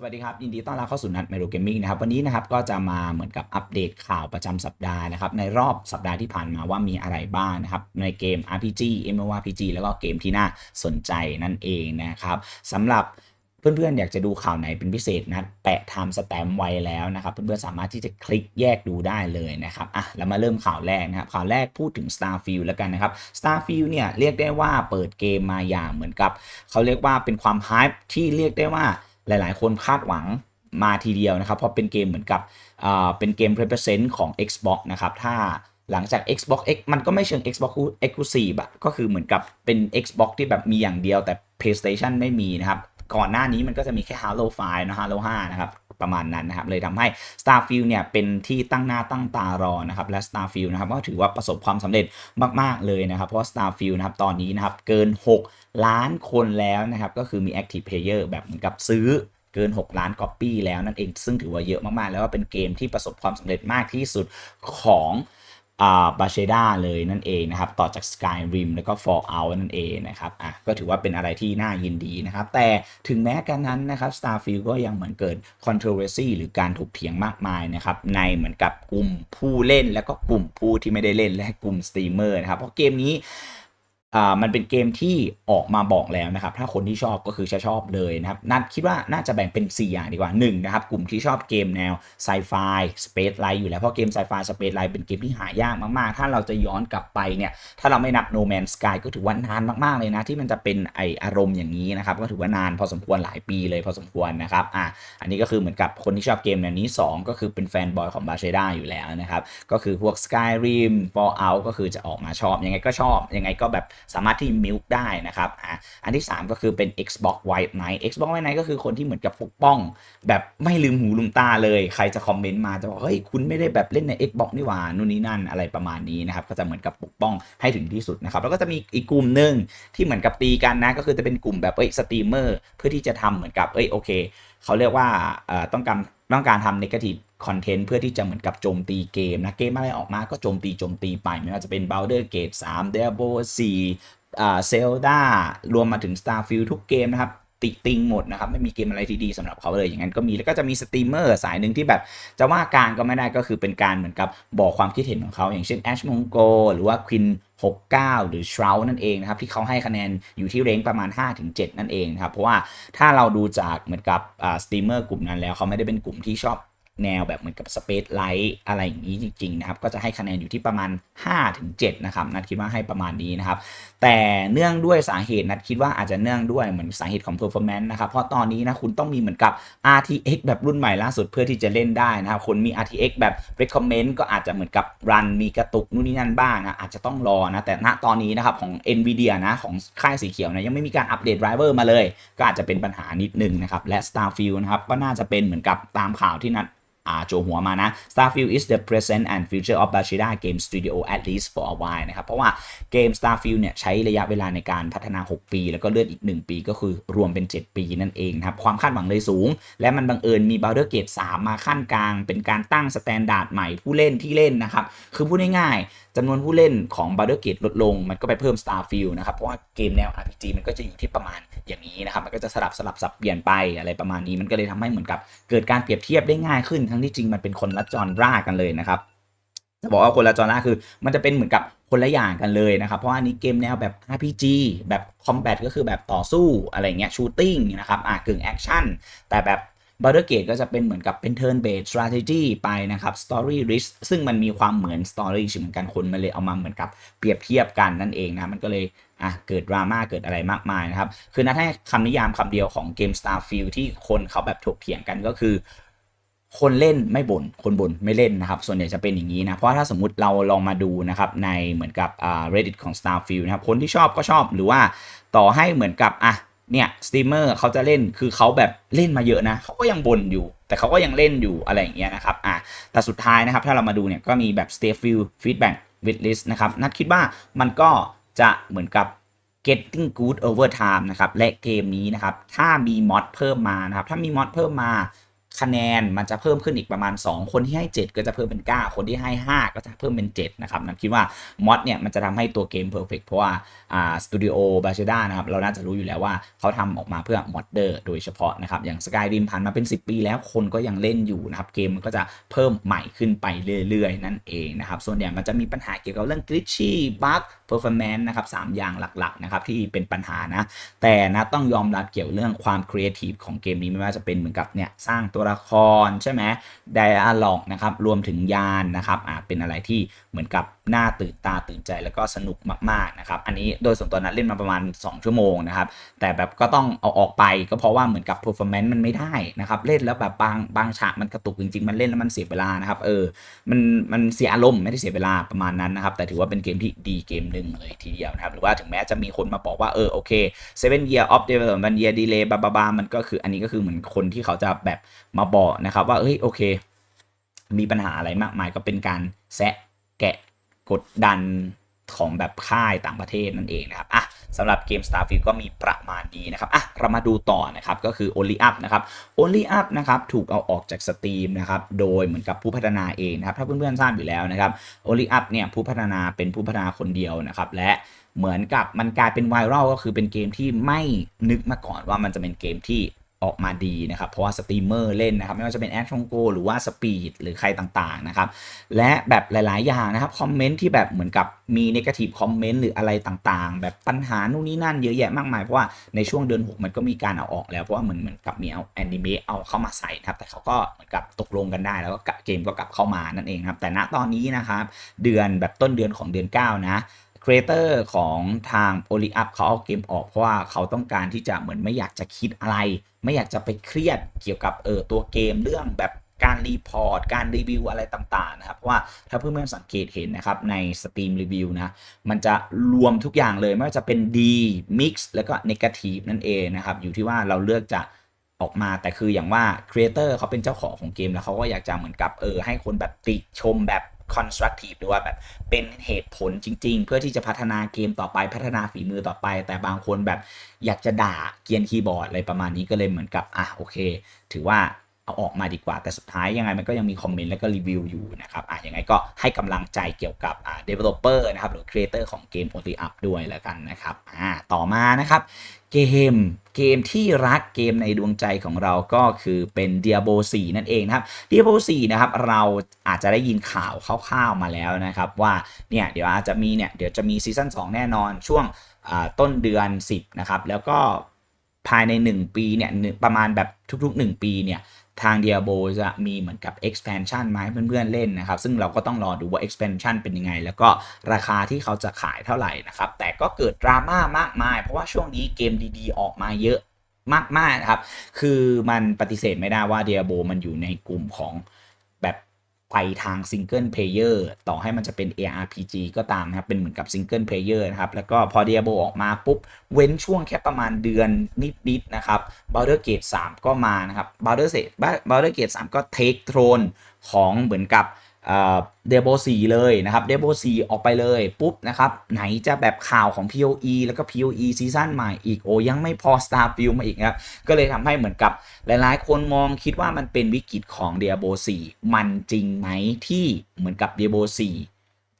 สวัสดีครับ ยินดีต้อนรับเข้าสู่นัดเมโ o เกมมิ่งนะครับ วันนี้นะครับก็จะมาเหมือนกับอัปเดตข่าวประจำสัปดาห์นะครับ ในรอบสัปดาห์ที่ผ่านมาว่ามีอะไรบ้างนะครับ ในเกม RPG MMORPG แล้วก็เกมที่น่าสนใจนั่นเองนะครับสำหรับเพื่อนๆ อยากจะดูข่าวไหนเป็นพิเศษนะแปะไทม์สแตมไว้แล้วนะครับ เพื่อนๆ สามารถที่จะคลิกแยกดูได้เลยนะครับอะแล้วมาเริ่มข่าวแรกนะครับ ข่าวแรกพูดถึง Starfield แล้วกันนะครับ Starfield เนี่ยเรียกได้ว่าเปิดเกมมาอย่างเหมือนกับ เขาเรียกว่าเป็นความฮ p ปที่เรียกได้ว่า หลาย ๆ คนคาดหวังมาทีเดียวนะครับ เพราะเป็นเกมเหมือนกับเป็นเกม represent ของ Xbox นะครับ ถ้าหลังจาก Xbox X มันก็ไม่เชิง Xbox Exclusive อะก็คือเหมือนกับเป็น Xbox ที่แบบมีอย่างเดียวแต่ PlayStation ไม่มีนะครับ ก่อนหน้านี้มันก็จะมีแค่ Halo 5นะ Halo 5 นะครับ ประมาณนั้นนะครับเลยทำให้ Starfield เนี่ยเป็นที่ตั้งหน้าตั้งตารอนะครับและ Starfield นะครับก็ถือว่าประสบความสำเร็จมาก ๆ เลยนะครับเพราะ Starfield นะครับตอนนี้นะครับเกิน 6 ล้านคนแล้วนะครับก็คือมี Active Player แบบเหมือนกับซื้อเกิน 6 ล้านก๊อปปี้แล้วนั่นเองซึ่งถือว่าเยอะมาก ๆ แล้วว่าเป็นเกมที่ประสบความสำเร็จมากที่สุดของ บาเชดาเลยนั่นเองนะครับต่อจาก Skyrim แล้วก็ Fallout นั่นเองนะครับอะก็ถือว่าเป็นอะไรที่น่ายินดีนะครับ แต่ถึงแม้กันนั้นนะครับ Starfield ก็ยังเหมือนเกิด controversy หรือการถกเถียงมากมายนะครับในเหมือนกับกลุ่มผู้เล่น แล้วก็กลุ่มผู้ที่ไม่ได้เล่นและกลุ่มสตรีมเมอร์นะครับเพราะเกมนี้ อ่ามันเป็นเกมที่ออกมาบอกแล้วนะครับ ถ้าคนที่ชอบก็คือจะชอบเลยนะครับนัดคิดว่าน่าจะแบ่งเป็น 4 อย่างดีกว่า1นะครับ กลุ่มที่ชอบเกมแนวไซไฟสเปซไลท์อยู่แล้ว เพราะเกมไซไฟสเปซไลท์เป็นเกมที่หายากมากๆ ถ้าเราจะย้อนกลับไปเนี่ย ถ้าเราไม่นับ No Man's Sky ก็ถือว่านานมากๆเลยนะ ที่มันจะเป็นไออารมณ์อย่างนี้นะครับ ก็ถือว่านานพอสมควรหลายปีเลยพอสมควรนะครับอะอันนี้ก็คือเหมือนกับคนที่ชอบเกมแนวนี้ 2 ก็คือเป็นแฟนบอยของบาเชด้าอยู่แล้วนะครับก็คือพวก Skyrim Fallout ก็คือจะออกมาชอบยังไงก็ชอบยังไงก็แบบสามารถที่มิลค์ได้นะครับอะอันที่ 3 ก็คือเป็น Xbox White Knight Xbox White Knight ก็คือคนที่เหมือนกับปกป้อง แบบไม่ลืมหูลืมตาเลย ใครจะคอมเมนต์มาจะบอกเฮ้ยคุณไม่ได้แบบเล่นใน Xbox นี่หว่านู่นนี่นั่นอะไรประมาณนี้นะครับก็จะเหมือนกับปกป้องให้ถึงที่สุดนะครับแล้วก็จะมีอีกกลุ่มหนึ่งที่เหมือนกับตีกันนะก็คือจะเป็นกลุ่มแบบเอ้ยสตรีมเมอร์เพื่อที่จะทำเหมือนกับเอ้ยโอเคเขาเรียกว่าอ่อต้องการ ต้องการทำ negative content เพื่อที่จะเหมือนกับโจมตีเกมนะ เกมอะไรออกมาก็โจมตีโจมตีไป ไม่ว่าจะเป็น b o u l d e r Gate 3 Diablo 4อ่า Zelda รวมมาถึง Starfield ทุกเกมนะครับ ติติงหมดนะครับ ไม่มีเกมอะไรที่ดีสำหรับเขาเลย อย่างนั้นก็มีแล้วก็จะมีสตรีมเมอร์สายหนึ่งที่แบบจะว่าการก็ไม่ได้ก็คือเป็นการเหมือนกับบอกความคิดเห็นของเขา อย่างเช่นแอชมงโกหรือว่าควิน69 หรือ Shroud นั่นเองนะครับ ที่เขาให้คะแนนอยู่ที่เรงประมาณ 5-7 นั่นเองนะครับ เพราะว่าถ้าเราดูจากเหมือนกับสตรีมเมอร์กลุ่มนั้นแล้ว เขาไม่ได้เป็นกลุ่มที่ชอบ แนวแบบเหมือนกับ Space Light อะไรอย่างนี้จริงๆนะครับก็จะให้คะแนนอยู่ที่ประมาณ 5-7นะครับนัดคิดว่าให้ประมาณนี้นะครับแต่เนื่องด้วยสาเหตุนัดคิดว่าอาจจะเนื่องด้วยเหมือนสาเหตุของ performance นะครับเพราะตอนนี้นะคุณต้องมีเหมือนกับ RTX แบบรุ่นใหม่ล่าสุดเพื่อที่จะเล่นได้นะครับคนมี RTX แบบ recommend ก็อาจจะเหมือนกับรันมีกระตุกนู่นนี่นั่นบ้างนะอาจจะต้องรอนะแต่ณตอนนี้นะครับของ NVIDIA นะของค่ายสีเขียวนะยังไม่มีการอัปเดต driver มาเลย ก็อาจจะเป็นปัญหานิดนึงนะครับและ Starfield นะครับก็น่าจะเป็นเหมือนกับตามข่าวที่นัด โจหัวมานะ Starfield is the present and future of Bethesda Game Studio at least for a while นะครับ เพราะว่าเกม Starfield เนี่ยใช้ระยะเวลาในการพัฒนา 6 ปี แล้วก็เลื่อนอีก 1 ปีก็คือรวมเป็น 7 ปีนั่นเองนะครับ ความคาดหวังเลยสูง และมันบังเอิญมี Baldur's Gate 3 มาขั้นกลาง เป็นการตั้งสแตนดาร์ดใหม่ผู้เล่นที่เล่นนะครับ คือพูดง่ายๆจำนวนผู้เล่นของ Baldur's Gate ลดลง มันก็ไปเพิ่ม Starfield นะครับ เพราะว่าเกมแนว RPG มันก็จะอยู่ที่ประมาณอย่างนี้นะครับ มันก็จะสลับสลับสับเปลี่ยนไปอะไรประมาณนี้ มันก็เลยทำให้เหมือนกับเกิดการเปรียบเทียบได้ง่ายขึ้นทั้งที่จริงมันเป็นคนละจอนร่ากันเลยนะครับจะบอกว่าคนละจอนร่าคือ มันจะเป็นเหมือนกับคนละอย่างกันเลยนะครับ เพราะว่าอันนี้เกมแนวแบบ RPG แบบคอมแบทก็คือแบบต่อสู้อะไรเงี้ยชูตติ้งนะครับอะกึ่งแอคชั่นแต่แบบ b a l d u r Gate ก็จะเป็นเหมือนกับเป็น turn based strategy ไปนะครับ story rich ซึ่งมันมีความเหมือน story เหมือนกันคนมันเลยเอามาเหมือนกับเปรียบเทียบกันนั่นเองนะ มันก็เลยอะเกิดดราม่าเกิดอะไรมากมายนะครับ คือนัดให้คำนิยามคำเดียวของเกม Starfield ที่คนเขาแบบถกเถียงกันก็คือ คนเล่นไม่บ่น คนบ่นไม่เล่นนะครับ ส่วนใหญ่จะเป็นอย่างนี้นะ เพราะถ้าสมมุติเราลองมาดูนะครับในเหมือนกับอ่า reddit ของ Starfield นะครับ คนที่ชอบก็ชอบ หรือว่าต่อให้เหมือนกับอะเนี่ยสตรีมเมอร์เขาจะเล่นคือเขาแบบเล่นมาเยอะนะเขาก็ยังบ่นอยู่ แต่เขาก็ยังเล่นอยู่อะไรอย่างเงี้ยนะครับอะแต่สุดท้ายนะครับ ถ้าเรามาดูเนี่ยก็มีแบบ Starfield feedback wishlist นะครับ นัดคิดว่ามันก็จะเหมือนกับ getting good over time นะครับ และเกมนี้นะครับ ถ้ามีมอดเพิ่มมานะครับ ถ้ามีมอดเพิ่มมา คะแนนมันจะเพิ่มขึ้นอีกประมาณ 2 คนที่ให้ 7 ก็จะเพิ่มเป็น 9 คนที่ให้ 5 ก็จะเพิ่มเป็น 7 นะครับนะคิดว่ามอดเนี่ยมันจะทำให้ตัวเกมเพอร์เฟกเพราะว่าอ่าสตูดิโอบาเชด้านะครับเราน่าจะรู้อยู่แล้วว่าเขาทำออกมาเพื่อมอดเดอร์โดยเฉพาะนะครับอย่างสกายริมผ่านมาเป็น 10 ปีแล้วคนก็ยังเล่นอยู่นะครับเกมมันก็จะเพิ่มใหม่ขึ้นไปเรื่อยๆ นั่นเองนะครับส่วนใหญ่มันจะมีปัญหาเกี่ยวกับเรื่อง glitchy bug performance นะครับสามอย่างหลักๆนะครับที่เป็นปัญหานะ แต่นะต้องยอมรับเกี่ยวเรื่องความครีเอทีฟของเกมนี้ไม่ว่าจะเป็นเหมือนกับเนี่ยสร้างตัวละครใช่ไหมไดอะล็อกนะครับรวมถึงยานนะครับอ่าเป็นอะไรที่เหมือนกับน่าตื่นตาตื่นใจแล้วก็สนุกมากๆนะครับอันนี้โดยส่วนตัวนั้นเล่นมาประมาณ 2 ชั่วโมงนะครับแต่แบบก็ต้องเอาออกไปก็เพราะว่าเหมือนกับ performance มันไม่ได้นะครับเล่นแล้วแบบบางบางฉากมันกระตุกจริงๆ มันเล่นแล้วมันเสียเวลานะครับเออมันมันเสียอารมณ์ไม่ได้เสียเวลาประมาณนั้นนะครับแต่ถือว่าเป็นเกมที่ดีเกมหนึ่งเลยทีเดียวนะครับ หรือว่าถึงแม้จะมีคนมาบอกว่าเออโอเค seven year of development year delay บาบาบามันก็คืออันนี้ก็คือเหมือนคนที่เขาจะแบบมาบอกนะครับ ว่าเฮ้ยโอเค มีปัญหาอะไรมากมายก็เป็นการแซะแกะกดดันของแบบค่ายต่างประเทศนั่นเองนะครับอะ สำหรับเกม Starfield ก็มีประมาณนี้นะครับอะเรามาดูต่อนะครับก็คือ Only Up นะครับ Only Up นะครับถูกเอาออกจากสตรีมนะครับโดยเหมือนกับผู้พัฒนาเองนะครับถ้าเพื่อนๆทราบอยู่แล้วนะครับ Only Up เนี่ยผู้พัฒนาเป็นผู้พัฒนาคนเดียวนะครับและเหมือนกับมันกลายเป็นไวรัลก็คือเป็นเกมที่ไม่นึกมาก่อนว่ามันจะเป็นเกมที่ ออกมาดีนะครับ เพราะว่าสตรีมเมอร์เล่นนะครับ ไม่ว่าจะเป็นแอดชงโกหรือว่าสปีดหรือใครต่างๆนะครับ และแบบหลายๆ อย่างนะครับคอมเมนต์ที่แบบเหมือนกับมีเนกาทีฟคอมเมนต์หรืออะไรต่างๆ แบบปัญหานู่นนี่นั่นเยอะแยะมากมาย เพราะว่าในช่วงเดือน 6 มันก็มีการเอาออกแล้ว เพราะว่าเหมือนเหมือนกับมีเอาแอนิเมะเอาเข้ามาใส่นะครับ แต่เขาก็เหมือนกับตกลงกันได้ แล้วก็เกมก็กลับเข้ามานั่นเองครับแต่ณตอนนี้นะครับเดือนแบบต้นเดือนของเดือน 9 นะ รีเอเตอร์ของทาง o l y Up เขาเอาเกมออกเพราะว่าเขาต้องการที่จะเหมือนไม่อยากจะคิดอะไร ไม่อยากจะไปเครียดเกี่ยวกับเออตัวเกมเรื่องแบบการรีพอร์ต การรีวิวอะไรต่างๆนะครับเพราะว่าถ้าเพื่อนๆสังเกตเห็นนะครับในสตรีมรีวิวนะ มันจะรวมทุกอย่างเลย ไม่ว่าจะเป็นดีมิกซ์แล้วก็เนกาทีฟนั่นเองนะครับ อยู่ที่ว่าเราเลือกจะออกมาแต่คืออย่างว่าครีเอเตอร์เขาเป็นเจ้าของของเกมแล้วเขาก็อยากจะเหมือนกับเออให้คนแบบติชมแบบ constructive หรือว่าแบบเป็นเหตุผลจริง ๆ เพื่อที่จะพัฒนาเกมต่อไปพัฒนาฝีมือต่อไป แต่บางคนแบบอยากจะด่าเกียนคีย์บอร์ดอะไรประมาณนี้ก็เลยเหมือนกับอะโอเค ถือว่า เอาออกมาดีกว่า แต่สุดท้ายยังไงมันก็ยังมีคอมเมนต์แล้วก็รีวิวอยู่นะครับอะยังไงก็ให้กำลังใจเกี่ยวกับอ่า developer นะครับหรือ creator ของเกม o t Up ด้วยแล้วกันนะครับอ่าต่อมานะครับเกมเกมที่รักเกมในดวงใจของเราก็คือเป็น Diablo 4 นั่นเองนะครับ Diablo 4 นะครับเราอาจจะได้ยินข่าวคร่าวๆมาแล้วนะครับว่าเนี่ยเดี๋ยวอาจจะมีเนี่ยเดี๋ยวจะมีซีซั่น2 แน่นอนช่วงต้นเดือน 10 นะครับ แล้วก็ภายใน 1 ปีเนี่ยประมาณแบบทุกๆ 1 ปีเนี่ย ทาง Diablo จะมีเหมือนกับ expansion มาให้เพื่อนๆเล่นนะครับ ซึ่งเราก็ต้องรอดูว่า expansion เป็นยังไง แล้วก็ราคาที่เขาจะขายเท่าไหร่นะครับ แต่ก็เกิดดราม่ามากมาย เพราะว่าช่วงนี้เกมดีๆ ออกมาเยอะมากๆนะครับ คือมันปฏิเสธไม่ได้ว่า Diablo มันอยู่ในกลุ่มของ ไปทางซิงเกิลเพลเยอร์ต่อให้มันจะเป็น ARPG ก็ตามนะครับ เป็นเหมือนกับซิงเกิลเพลเยอร์นะครับ แล้วก็พอ Diablo ออกมาปุ๊บ เว้นช่วงแค่ประมาณเดือนนิด ๆ นะครับ Baldur's Gate 3 ก็มานะครับ Baldur's Gate Baldur's Gate 3 ก็เทคโทนของเหมือนกับ เดโบสีเลยนะครับเดโบสีออกไปเลยปุ๊บนะครับไหนจะแบบข่าวของ POE แล้วก็ POE ซีซั่นใหม่อีกโอ้ยังไม่พอ Starfield มาอีกครับก็เลยทำให้เหมือนกับหลายๆ คนมองคิดว่ามันเป็นวิกฤตของเดโบสีมันจริงไหมที่เหมือนกับเดโบสี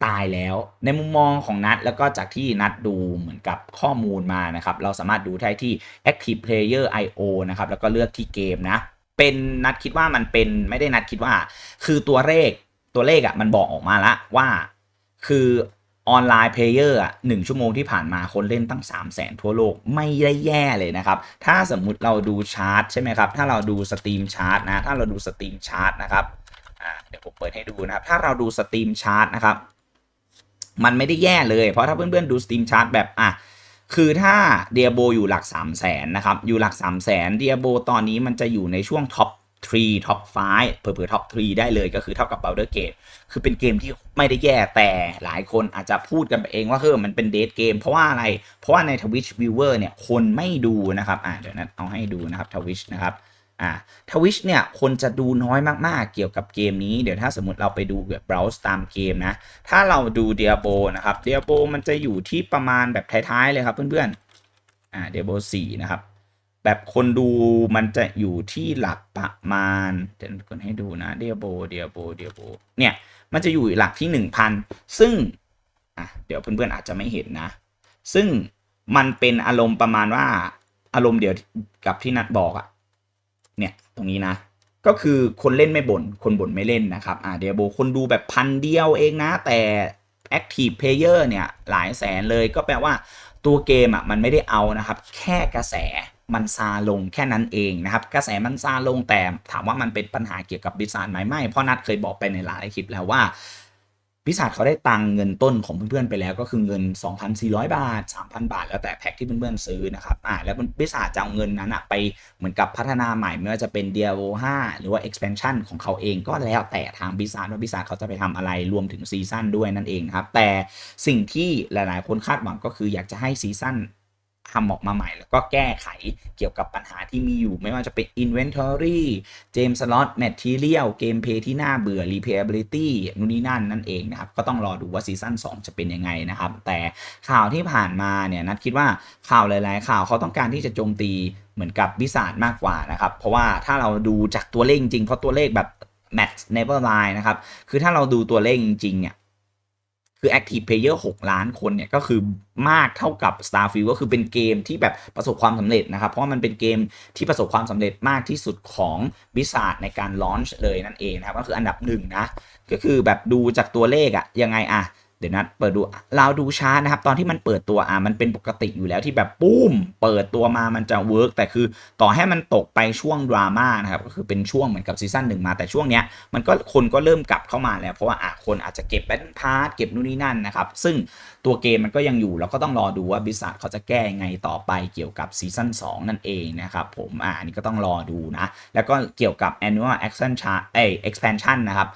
ตายแล้วในมุมมองของนัดแล้วก็จากที่นัดดูเหมือนกับข้อมูลมานะครับ เราสามารถดูได้ที่ Active Player IO นะครับ แล้วก็เลือกที่เกมนะ เป็นนัดคิดว่ามันเป็นไม่ได้นัดคิดว่า คือตัวเลข ตัวเลขอะ่ะมันบอกออกมาละว่า คือออนไลน์เพลเยอร์อะหนึ่งชั่วโมงที่ผ่านมาคนเล่นตั้ง 3 0 0แสนทั่วโลกไม่ได้แย่เลยนะครับ ถ้าสมมุติเราดูชาร์ตใช่ไหมครับ ถ้าเราดูสตรีมชาร์ตนะ ถ้าเราดูสตรีมชาร์ตนะครับเดี๋ยวผมเปิดให้ดูนะครับ ถ้าเราดูสตรีมชาร์ตนะครับ มันไม่ได้แย่เลย เพราะถ้าเพื่อนๆดูสตรีมชาร์ตแบบอะคือถ้าเดียโบอยู่หลัก 3 0 0แสนนะครับ อยู่หลัก 3 0 0แสนเดียโบตอนนี้มันจะอยู่ในช่วงท็อป 3ท็อป5เผื่อๆท็อป3ได้เลยก็คือเท่ากับ Baldur's Gate คือเป็นเกมที่ไม่ได้แย่แต่หลายคนอาจจะพูดกันไปเองว่าเฮ้ยมันเป็นเดทเกมเพราะว่าอะไร เพราะว่าใน Twitch Viewer เนี่ยคนไม่ดูนะครับอ่าเดี๋ยวนะเอาให้ดูนะครับ Twitch นะครับอ่าทวิชเนี่ยคนจะดูน้อยมากๆ เกี่ยวกับเกมนี้ เดี๋ยวถ้าสมมติเราไปดูแบบ browse ตามเกมนะ ถ้าเราดู Diablo นะครับ Diablo มันจะอยู่ที่ประมาณแบบท้ายๆเลยครับเพื่อนๆอ่า Diablo 4นะครับ แบบคนดูมันจะอยู่ที่หลักประมาณเดี๋ยวคนให้ดูนะเดียโบเดียโบเดียโบเนี่ยมันจะอยู่หลักที่หนึ่งพันซึ่งอะเดี๋ยวเพื่อนๆอาจจะไม่เห็นนะ ซึ่งมันเป็นอารมณ์ประมาณว่าอารมณ์เดียวกับที่นัดบอกอะเนี่ยตรงนี้นะ ก็คือคนเล่นไม่บน่นคนบ่นไม่เล่นนะครับอ่าเดียโบคนดูแบบพันเดียวเองนะ แต่ Active Player เนี่ยหลายแสนเลยก็แปลว่าตัวเกมอะมันไม่ได้เอานะครับ แค่กระแส มันซาลงแค่นั้นเองนะครับ กระแสมันซาลงแต่ถามว่ามันเป็นปัญหาเกี่ยวกับบิสานไหมไม่เพราะนัดเคยบอกไปในหลายคลิปแล้วว่าพิศาจเขาได้ตังเงินต้นของเพื่อนๆไปแล้วก็คือเงิน 2,400 บาท 3,000 บาท แล้วแต่แพ็กที่เพื่อนๆซื้อนะครับอ่าแล้วพิศาจจะเอาเงินนั้นอะไปเหมือนกับพัฒนาใหม่ไม่ว่าจะเป็น d i a b o 5 หรือว่า expansion ของเขาเองก็แล้วแต่ทางพิศาจว่าพิศาจเขาจะไปทำอะไรรวมถึงซีซั่นด้วยนั่นเองครับแต่สิ่งที่หลายๆ คนคาดหวังก็คืออยากจะให้ซีซั่น ทำออกมาใหม่ แล้วก็แก้ไขเกี่ยวกับปัญหาที่มีอยู่ ไม่ว่าจะเป็น Inventory Game Slot Material Gameplay ที่น่าเบื่อ Replayability นู่นนี่นั่นนั่นเองนะครับ ก็ต้องรอดูว่าซีซั่น2 จะเป็นยังไงนะครับ แต่ข่าวที่ผ่านมาเนี่ยนัดคิดว่าข่าวหลายๆ ข่าวเขาต้องการที่จะโจมตีเหมือนกับวิสาดมากกว่านะครับ เพราะว่าถ้าเราดูจากตัวเลขจริงเพราะตัวเลขแบบ Match Never Lie นะครับ คือถ้าเราดูตัวเลขจริงเนี่ย คือ Active Player 6 ล้านคนเนี่ย ก็คือมากเท่ากับ Starfield ก็คือเป็นเกมที่แบบประสบความสำเร็จนะครับ เพราะมันเป็นเกมที่ประสบความสำเร็จมากที่สุดของบิสาดในการลอนช์เลยนั่นเองนะครับ ก็คืออันดับหนึ่งนะ ก็คือแบบดูจากตัวเลขอะยังไงอะ เดี๋ยวนัดเปิดดูเราดูชาร์ตนะครับ ตอนที่มันเปิดตัวอะมันเป็นปกติอยู่แล้วที่แบบปุ้ม เปิดตัวมามันจะเวิร์กแต่คือต่อให้มันตกไปช่วงดราม่านะครับก็คือเป็นช่วงเหมือนกับซีซั่นหนึ่งมาแต่ช่วงเนี้ยมันก็คนก็เริ่มกลับเข้ามาแล้ว เพราะว่าอะคนอาจจะเก็บแบทพาร์ทเก็บนู่นนี่นั่นนะครับ ซึ่งตัวเกมมันก็ยังอยู่เราก็ต้องรอดูว่าบิสซัทเขาจะแก้ไงต่อไปเกี่ยวกับซีซั่น2นั่นเองนะครับผมอ่านี่ก็ต้องรอดูนะแล้วก็เกี่ยวกับ annual action chart เอ้ expansion นะครับ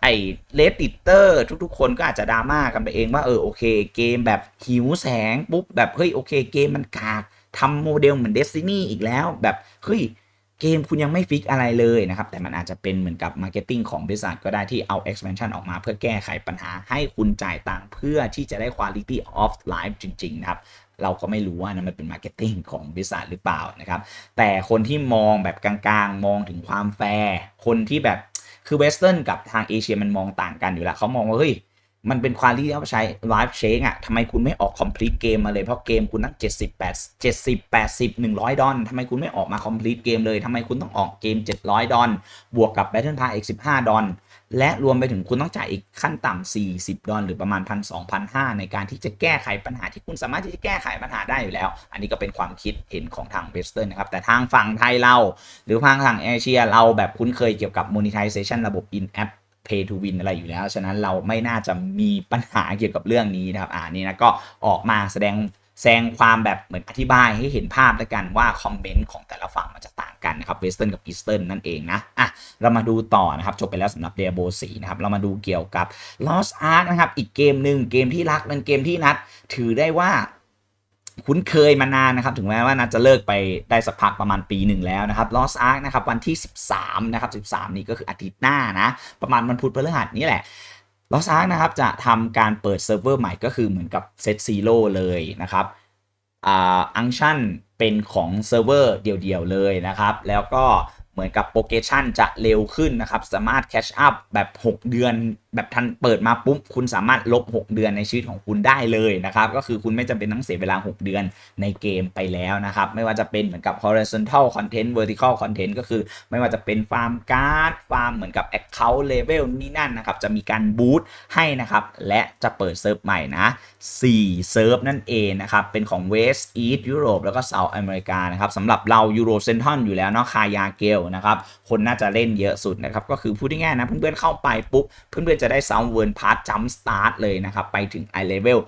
ไอเลดดิเตอร์ทุกๆ คนก็อาจจะดราม่ากันไปเองว่าเออโอเค เกมแบบหิวแสงปุ๊บแบบเฮ้ยโอเคเกมมันกากทำโมเดลเหมือนเดสตินีอีกแล้วแบบเฮ้ยเกมคุณยังไม่ฟิกอะไรเลยนะครับ แต่มันอาจจะเป็นเหมือนกับมาร์เก็ตติ้งของบริษัทก็ได้ที่เอา expansion ออกมาเพื่อแก้ไขปัญหาให้คุณจ่ายตังค์เพื่อที่จะได้ quality of life จริง ๆ นะครับ เราก็ไม่รู้ว่านะมันเป็นมาร์เก็ตติ้งของบริษัทหรือเปล่านะครับ แต่คนที่มองแบบกลางๆ มองถึงความแฟร์คนที่แบบ คือเวสเทิร์นกับทางเอเชียมันมองต่างกันอยู่แล้วเขามองว่าเฮ้ยมันเป็นความที่เขาใช้ไลฟ์เชงอะทำไมคุณไม่ออกคอมพลีทเกมมาเลย เพราะเกมคุณตั้ง70 8 70 80 100 ดอลทำไมคุณไม่ออกมาคอมพลีทเกมเลยทำไมคุณต้องออกเกม 700 ดอลบวกกับ Battle Pass อีก15 ดอล และรวมไปถึงคุณต้องจ่ายอีกขั้นต่ำ40 ดอลหรือประมาณ1 2 0 0 5ในการที่จะแก้ไขปัญหาที่คุณสามารถที่จะแก้ไขปัญหาได้อยู่แล้ว อันนี้ก็เป็นความคิดเห็นของทางเวสเทิร์นนะครับ แต่ทางฝั่งไทยเรา หรือทางทางเอเชียเราแบบคุ้นเคยเกี่ยวกับ monetization ระบบ in app pay to win อะไรอยู่แล้ว ฉะนั้นเราไม่น่าจะมีปัญหาเกี่ยวกับเรื่องนี้นะครับ อ่านี่นะก็ออกมาแสดง แสดงความแบบเหมือนอธิบายให้เห็นภาพแล้วกันว่าคอมเมนต์ของแต่ละฝั่งมันจะต่างกันนะครับเวสเทิร์นกับอีสเทิร์นนั่นเองนะอะเรามาดูต่อนะครับจบไปแล้วสำหรับเดียโบสีนะครับเรามาดูเกี่ยวกับ Lost Ark นะครับอีกเกมหนึ่งเกมที่รักเป็นเกมที่นัดถือได้ว่าคุ้นเคยมานานนะครับ ถึงแม้ว่านัดจะเลิกไปได้สักพักประมาณปีหนึ่งแล้วนะครับ Lost Ark นะครับวันที่ 13 นะครับ 13 นี้ก็คืออาทิตย์หน้านะ ประมาณวันพุธพฤหัสนี่แหละ Lost Ark นะครับจะทำการเปิดเซิร์ฟเวอร์ใหม่ก็คือเหมือนกับเซตซีโร่เลยนะครับอ่าอังชันเป็นของเซิร์ฟเวอร์เดียวๆเลยนะครับ แล้วก็เหมือนกับโปรเกชันจะเร็วขึ้นนะครับ สามารถแคชอัพแบบ 6 เดือนแบบทันเปิดมาปุ๊บคุณสามารถลบ 6 เดือนในชีวิตของคุณได้เลยนะครับก็คือคุณไม่จำเป็นต้องเสียเวลา 6 เดือนในเกมไปแล้วนะครับไม่ว่าจะเป็นเหมือนกับ horizontal content vertical content ก็คือไม่ว่าจะเป็นฟาร์มการ์ดฟาร์มเหมือนกับ account level นี่นั่นนะครับจะมีการบูตให้นะครับและจะเปิดเซิร์ฟใหม่นะ4เซิร์ฟนั่นเองนะครับเป็นของ West East Europe แล้วก็ South America นะครับสำหรับเรา Euro Central อยู่แล้วเนาะคายาเกลนะครับคนน่าจะเล่นเยอะสุดนะครับก็คือพูดง่ายๆนะเพื่อนๆเข้าไปปุ๊บเพื่อนๆจะได้ซาวเวิร์นพาร์ทจัมสตาร์ทเลยนะครับ ไปถึง i level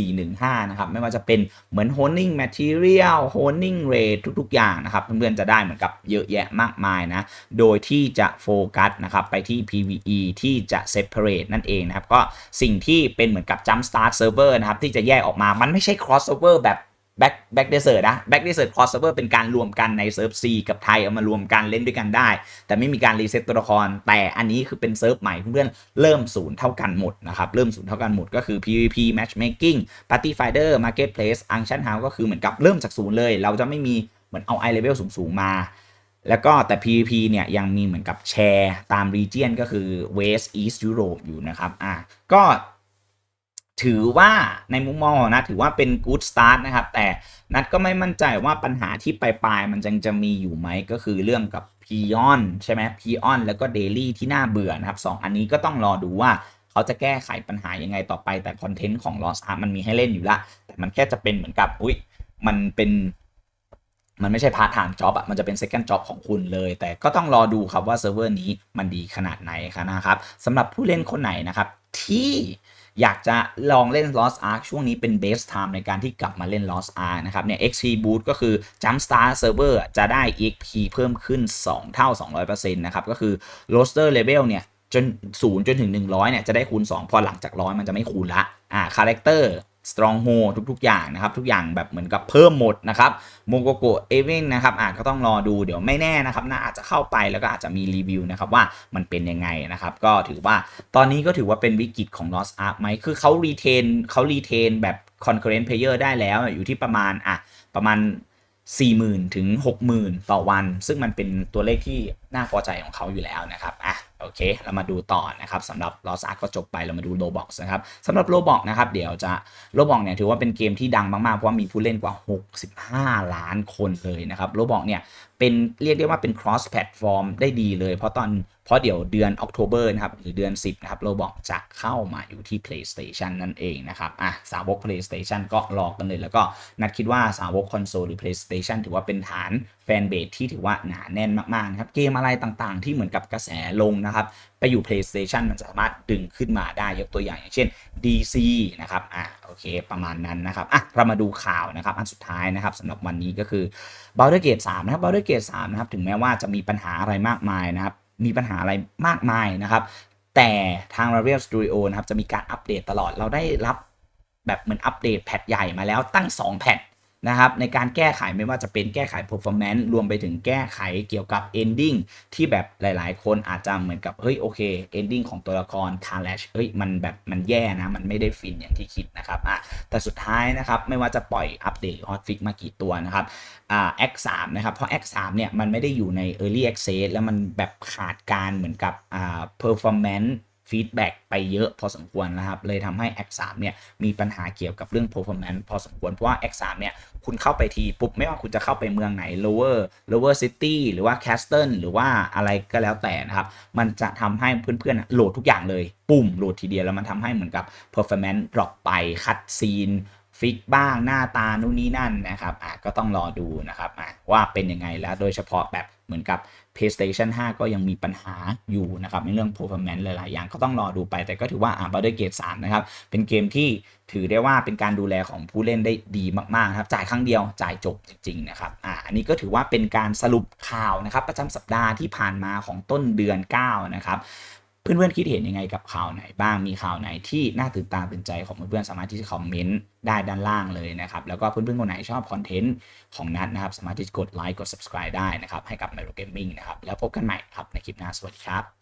1415 นะครับ ไม่ว่าจะเป็นเหมือน honing material honing rate ทุกๆ อย่างนะครับ เพื่อนๆ จะได้เหมือนกับเยอะแยะมากมายนะ โดยที่จะโฟกัสนะครับไปที่ PVE ที่จะ separate นั่นเองนะครับ ก็สิ่งที่เป็นเหมือนกับ jump start server นะครับ ที่จะแยกออกมา มันไม่ใช่ cross server แบบ แบ็กแบ็กเดสเซอร์นะแบ็กเดสเซอร์คอสเซิร์ฟเวอร์เป็นการรวมกันในเซิร์ฟซีกับไทยเอามารวมกันเล่นด้วยกันได้ แต่ไม่มีการรีเซ็ตตัวละคร แต่อันนี้คือเป็นเซิร์ฟใหม่เพื่อนเริ่มศูนย์เท่ากันหมดนะครับ เริ่มศูนย์เท่ากันหมดก็คือ PVP Matchmaking Party Finder Marketplace Action House ก็คือเหมือนกับเริ่มจากศูนย์เลย เราจะไม่มีเหมือนเอา i level สูงๆมา แล้วก็แต่ PVP เนี่ยยังมีเหมือนกับแชร์ตาม region ก็คือ West East Europe อยู่นะครับอะก็ ถือว่าในมุมมองของนัดถือว่าเป็น good start นะครับ แต่นัดก็ไม่มั่นใจว่าปัญหาที่ปลายๆมันยังจะมีอยู่ไหมก็คือเรื่องกับ p ีออนใช่ไหม p ีออนแล้วก็ Daily ที่น่าเบื่อนะครับสองอันนี้ก็ต้องรอดูว่าเขาจะแก้ไขปัญหายังไงต่อไปแต่คอนเทนต์ของ Lost Ark มันมีให้เล่นอยู่ละ แต่มันแค่จะเป็นเหมือนกับอุ้ยมันเป็นมันไม่ใช่พาร์ทไทม์จ็อบอะมันจะเป็น second job ของคุณเลย แต่ก็ต้องรอดูครับว่าเซิร์ฟเวอร์นี้มันดีขนาดไหนครับนะครับสำหรับผู้เล่นคนไหนนะครับที่ อยากจะลองเล่น Lost Ark ช่วงนี้เป็น best time ในการที่กลับมาเล่น Lost Ark นะครับเนี่ย XP boost ก็คือ Jump Start Server จะได้ XP เพิ่มขึ้น 2 เท่า 200%นะครับก็คือ roster level เนี่ยจนศูนย์จนถึง 100เนี่ยจะได้คูณ 2 พอหลังจากร้อยมันจะไม่คูณละอ่าคาแรคเตอร์ สตรองโฮทุกๆ อย่างนะครับ ทุกอย่างแบบเหมือนกับเพิ่มหมดนะครับโมโกโกเอเวนนะครับอ่าก็ต้องรอดูเดี๋ยวไม่แน่นะครับน่าอาจจะเข้าไปแล้วก็อาจจะมีรีวิวนะครับว่ามันเป็นยังไงนะครับก็ถือว่าตอนนี้ก็ถือว่าเป็นวิกฤตของ Lost Ark ไหมคือเขารีเทนเขารีเทนแบบ concurrent player ได้แล้วอยู่ที่ประมาณอะประมาณ 40,000ถึง60,000ต่อวัน ซึ่งมันเป็นตัวเลขที่น่าพอใจของเขาอยู่แล้วนะครับอะโอเค เรามาดูต่อนะครับสำหรับ Lost Ark ก็จบไปเรามาดู Roblox นะครับสำหรับ Roblox นะครับเดี๋ยวจะ Roblox เนี่ยถือว่าเป็นเกมที่ดังมาก ๆ เพราะว่ามีผู้เล่นกว่า 65 ล้านคนเลยนะครับ Roblox เนี่ยเป็นเรียกได้ว่าเป็น cross platform ได้ดีเลย เพราะตอน ราะเดี๋ยวเดือน October นะครับหรือเดือน 10 นะครับ Roblox จะเข้ามาอยู่ที่ PlayStation นั่นเองนะครับอะสาวก PlayStation ก็รอกันเลย แล้วก็นัดคิดว่าสาวกคอนโซลหรือ PlayStation ถือว่าเป็นฐานแฟนเบสที่ถือว่าหนาแน่นมากๆนะครับเกมอะไรต่างๆ ที่เหมือนกับกระแสลงนะครับไปอยู่ PlayStation มันสามารถดึงขึ้นมาได้ยกตัวอย่างอย่างเช่น DC นะครับอะโอเคประมาณนั้นนะครับอะเรามาดูข่าวนะครับอันสุดท้ายนะครับสำหรับวันนี้ก็คือ Baldur's Gate 3 นะครับ Baldur's Gate 3 นะครับถึงแม้ว่าจะมีปัญหาอะไรมากมายนะครับ มีปัญหาอะไรมากมายนะครับ แต่ทาง Marvel Studio นะครับจะมีการอัปเดตตลอดเราได้รับแบบเหมือนอัปเดตแพทใหญ่มาแล้วตั้ง 2 แพท นะครับในการแก้ไขไม่ว่าจะเป็นแก้ไข performance รวมไปถึงแก้ไขเกี่ยวกับ ending ที่แบบหลาย ๆ คนอาจจะเหมือนกับเฮ้ยโอเค ending ของตัวละคร c a r l a s h เฮ้ยมันแบบมันแย่นะ มันไม่ได้ฟินอย่างที่คิดนะครับอะแต่สุดท้ายนะครับไม่ว่าจะปล่อยอัปเดต hotfix มากี่ตัวนะครับอ่า X 3นะครับเพราะ X 3เนี่ยมันไม่ได้อยู่ใน Early Access แล้วมันแบบขาดการเหมือนกับอ่า performance feedback ไปเยอะพอสมควรนะครับ เลยทำให้ X 3เนี่ยมีปัญหาเกี่ยวกับเรื่อง performance พอสมควร เพราะว่า X 3เนี่ยคุณเข้าไปทีปุ๊บ ไม่ว่าคุณจะเข้าไปเมืองไหน lower lower city หรือว่า castle หรือว่าอะไรก็แล้วแต่นะครับ มันจะทำให้เพื่อนๆโหลดทุกอย่างเลย ปุ่มโหลดทีเดียวแล้วมันทำให้เหมือนกับ performance drop ไปคัดซีนฟิกบ้างหน้าตานู่นนี่นั่นนะครับอะก็ต้องรอดูนะครับอะว่าเป็นยังไงแล้วโดยเฉพาะแบบเหมือนกับ PlayStation 5 ก็ยังมีปัญหาอยู่นะครับในเรื่อง performance หลาย ๆ อย่างก็ต้องรอดูไป แต่ก็ถือว่าอ่า Baldur's Gate 3 นะครับ เป็นเกมที่ถือได้ว่าเป็นการดูแลของผู้เล่นได้ดีมากๆนะครับ จ่ายครั้งเดียวจ่ายจบจริง ๆ นะครับอ่าอันนี้ก็ถือว่าเป็นการสรุปข่าวนะครับ ประจำสัปดาห์ที่ผ่านมาของต้นเดือน 9 นะครับ เพื่อนๆคิดเห็นยังไงกับข่าวไหนบ้างมีข่าวไหนที่น่าตื่นตาตื่นใจของเพื่อนๆสามารถที่จะคอมเมนต์ได้ด้านล่างเลยนะครับแล้วก็เพื่อนๆคนไหนชอบคอนเทนต์ของนัดนะครับสามารถที่จะกดไลค์กด subscribe ได้นะครับให้กับ m y r o Gaming นะครับแล้วพบกันใหม่ครับในคลิปหน้าสวัสดีครับ